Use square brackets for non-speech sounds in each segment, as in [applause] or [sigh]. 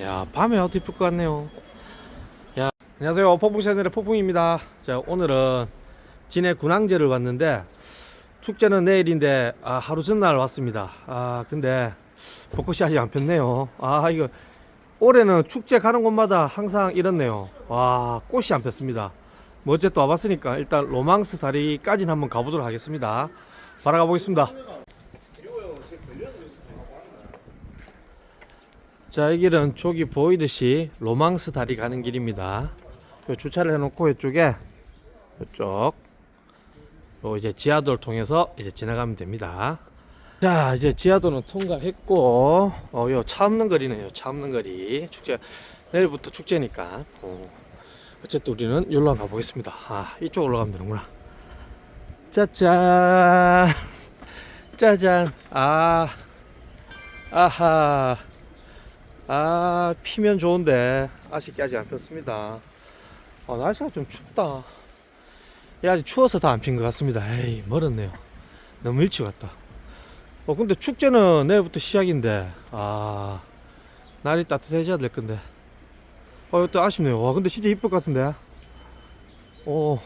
야 밤에 와도 이쁠 것 같네요. 야 안녕하세요. 폭풍 채널의 폭풍입니다. 자 오늘은 진해 군항제를 왔는데 축제는 내일인데 아, 하루 전날 왔습니다. 아 근데 벚꽃이 아직 안 폈네요. 아 이거 올해는 축제 가는 곳마다 항상 이렇네요. 와 꽃이 안 폈습니다. 뭐 어쨌든 와봤으니까 일단 로망스 다리까지는 한번 가보도록 하겠습니다. 바라가 보겠습니다 자, 이 길은 저기 보이듯이 로망스 다리 가는 길입니다. 요 주차를 해놓고 이쪽에 이쪽 요 이제 지하도를 통해서 이제 지나가면 됩니다. 자, 이제 지하도는 통과했고 어, 요차 없는 거리네요. 차 없는 거리. 축제 내일부터 축제니까. 어, 어쨌든 우리는 여기로 가보겠습니다. 아, 이쪽으로 가면 되는구나. 짜잔, [laughs] 짜잔. 아, 아하. 아 피면 좋은데 아쉽게 아직 안 폈습니다. 아, 날씨가 좀 춥다. 야 아직 추워서 다 안 핀 것 같습니다. 에이 멀었네요. 너무 일찍 왔다. 어 근데 축제는 내일부터 시작인데 아 날이 따뜻해져야 될 건데. 어 이것도 아쉽네요. 와 근데 진짜 이쁠 것 같은데? 오.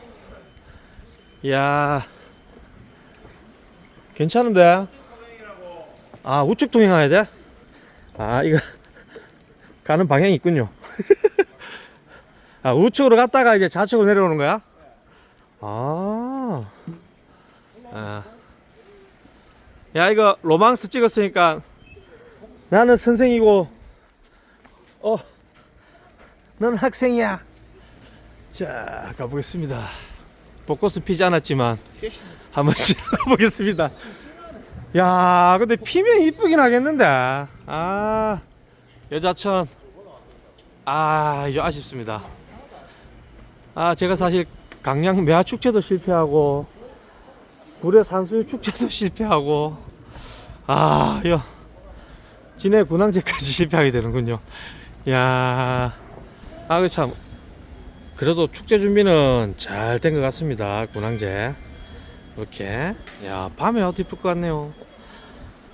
야. 괜찮은데? 아 우측 통행해야 돼? 아 이거 가는 방향이 있군요. [laughs] 아, 우측으로 갔다가 이제 좌측으로 내려오는 거야? 아. 아. 야, 이거 로망스 찍었으니까 나는 선생이고, 어, 넌 학생이야. 자, 가보겠습니다. 벚꽃은 피지 않았지만, 한번 [laughs] 지나가보겠습니다. 야, 근데 피면 이쁘긴 하겠는데. 아. 여자천. 아 아쉽습니다. 아 제가 사실 강양 매화 축제도 실패하고 구례 산수유 축제도 [laughs] 실패하고 아 이거 진해 군항제까지 [laughs] 실패하게 되는군요. 야 아 참 그래도 축제 준비는 잘 된 것 같습니다 군항제. 이렇게. 야 밤에 와도 이쁠 것 같네요.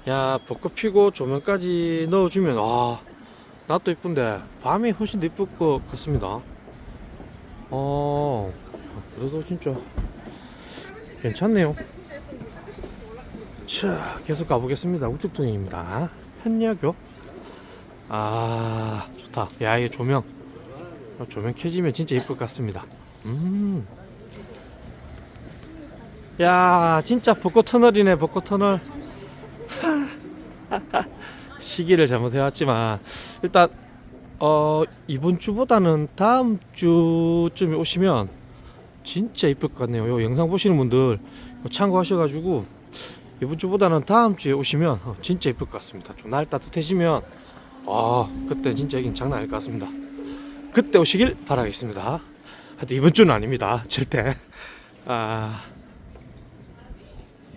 야 벚꽃 피고 조명까지 넣어주면 와 낮도 이쁜데 밤이 훨씬 더 이쁠 것 같습니다. 어 그래도 진짜 괜찮네요. 자 계속 가보겠습니다. 우측통행입니다. 현야교 아 좋다. 야 이게 조명 어, 조명 켜지면 진짜 이쁠 것 같습니다. 음. 야 진짜 벚꽃 터널이네 벚꽃 터널. [laughs] 시기를 잘못 해왔지만 일단 어 이번 주보다는 다음 주쯤에 오시면 진짜 이쁠 것 같네요. 요 영상 보시는 분들 참고하셔가지고 이번 주보다는 다음 주에 오시면 어, 진짜 이쁠 것 같습니다. 좀 날 따뜻해지면 아 그때 진짜 여긴 장난 아닐 것 같습니다. 그때 오시길 바라겠습니다. 하여튼 이번 주는 아닙니다. 절대. 아,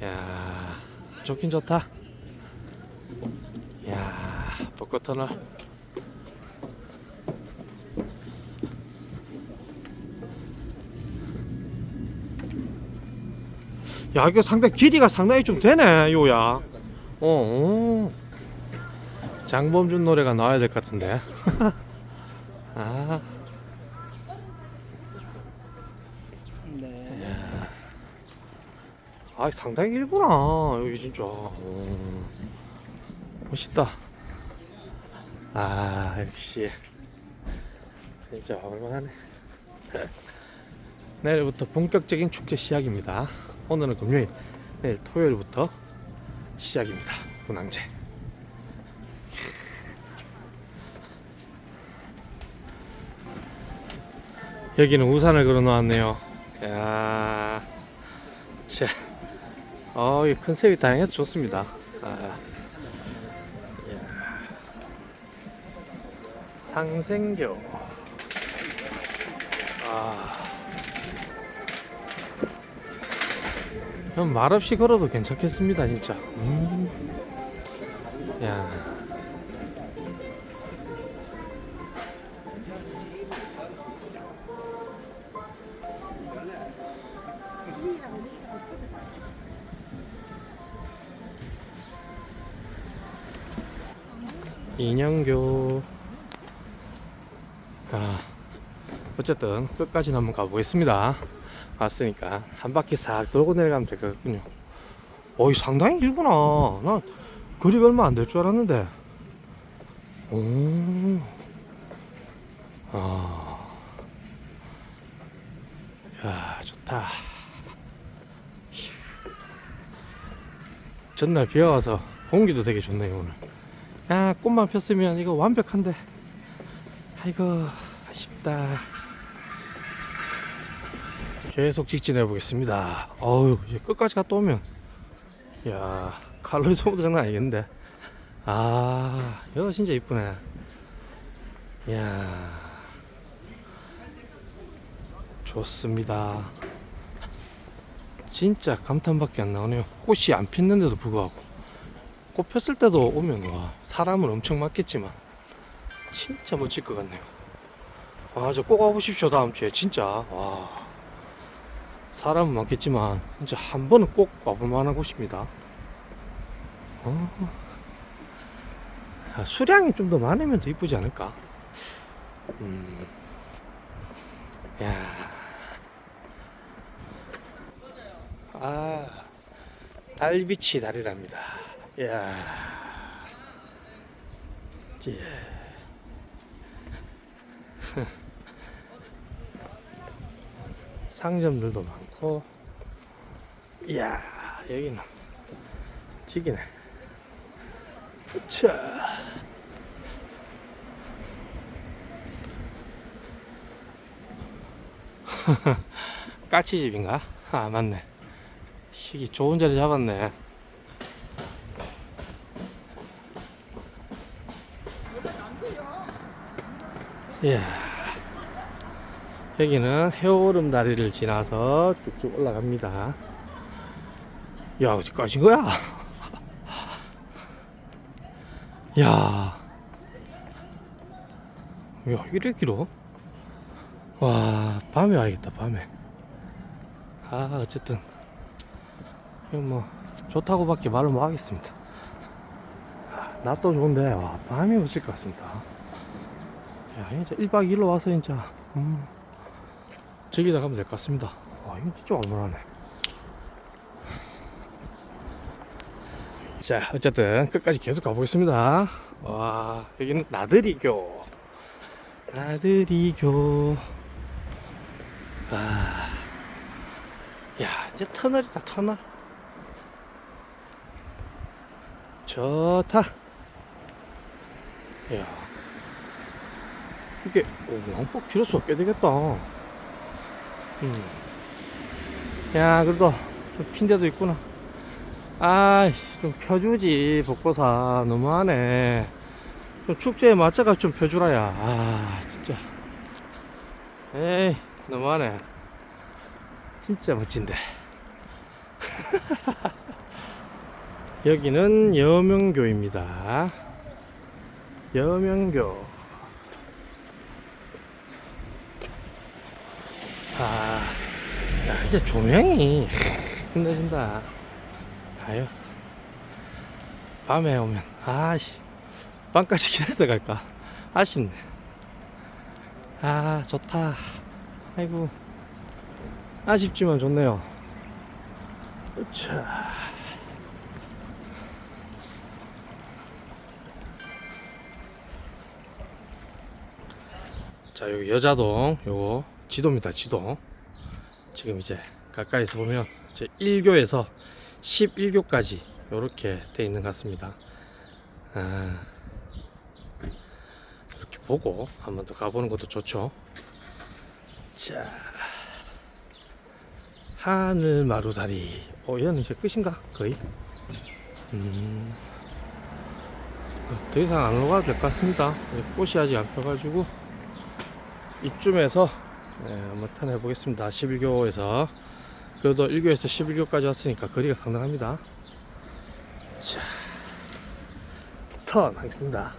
야 좋긴 좋다. 야 벚꽃 터널 야 이거 상당히 길이가 상당히 좀 되네 요야 어, 어. 장범준 노래가 나와야 될 것 같은데 [laughs] 아 네. 아 상당히 길구나 여기 진짜 어. 멋있다. 아 역시. 진짜 얼마하네. [laughs] 내일부터 본격적인 축제 시작입니다. 오늘은 금요일 내일 토요일부터 시작입니다. 분항제. [laughs] 여기는 우산을 걸어 놓았네요. 야 자. 어, 이 컨셉이 다양해서 좋습니다. 아, 상생교. 아. 그럼 말없이 걸어도 괜찮겠습니다, 진짜. 음. 야. 인형교 어쨌든 끝까지 한번 가보겠습니다. 왔으니까 한 바퀴 싹 돌고 내려가면 될것 같군요. 어이 상당히 길구나. 난 거리가 얼마 안 될 줄 알았는데. 오. 아. 야 좋다. 전날 비가 와서 공기도 되게 좋네요 오늘. 야 꽃만 폈으면 이거 완벽한데. 아이고 아쉽다. 계속 직진해 보겠습니다. 어우 이제 끝까지 갔다 오면 야 칼로리 소모도 장난 아니겠는데. 아 여기 진짜 이쁘네. 야 좋습니다. 진짜 감탄밖에 안 나오네요. 꽃이 안 폈는데도 불구하고 꽃 폈을 때도 오면 와 사람은 엄청 많겠지만 진짜 멋질 것 같네요. 아 저 꼭 와보십시오 다음 주에 진짜 와 사람은 많겠지만 진짜 한 번은 꼭 와볼 만한 곳입니다. 어. 아, 수량이 좀 더 많으면 더 이쁘지 않을까? 음. 야. 아, 달빛이 다리랍니다. 야. 예. [laughs] 상점들도 많고, 이야, 여기는 지기네. 자. [laughs] 까치집인가? 아, 맞네. 시기 좋은 자리 잡았네. 이야. 여기는 해오름 다리를 지나서 쭉쭉 올라갑니다. 야, 어디까지인 거야? [laughs] 야. 야, 이래 길어? 와, 밤에 와야겠다, 밤에. 아, 어쨌든. 뭐, 좋다고밖에 말을 못 하겠습니다. 아, 낮도 좋은데, 와, 밤이 오실 것 같습니다. 야, 이제 1박 2일로 와서 진짜, 음, 저기다 가면 될 것 같습니다. 와, 이거 진짜 얼마나네. 자, 어쨌든 끝까지 계속 가보겠습니다. 와, 여기는 나들이교. 나들이교. 아, 야, 이제 터널이다, 터널. 좋다. 야, 이게, 오, 왕복 길어서 꽤 되겠다. 음. 야, 그래도 좀 핀 데도 있구나. 아이씨, 좀 펴주지, 벚꽃아. 너무하네. 좀 축제에 맞춰가 좀 펴주라야. 아, 진짜. 에이, 너무하네. 진짜 멋진데. [laughs] 여기는 여명교입니다. 여명교. 아, 야, 이제 조명이 끝내준다. 가요. 밤에 오면, 아씨, 밤까지 기다리다 갈까? 아쉽네. 아, 좋다. 아이고, 아쉽지만 좋네요. 자. 자, 여기 여자동, 요거 지도입니다, 지도. 지금 이제 가까이서 보면 제 1교에서 11교까지 이렇게 돼 있는 것 같습니다. 아, 이렇게 보고 한번 더 가보는 것도 좋죠. 자, 하늘 마루다리. 어, 얘는 이제 끝인가? 거의? 음, 어, 더 이상 안 올라가도 될 것 같습니다. 예, 꽃이 아직 안 펴가지고 이쯤에서 네, 한번 턴 해보겠습니다. 11교에서 그래도 1교에서 11교까지 왔으니까 거리가 상당합니다. 자, 턴 하겠습니다.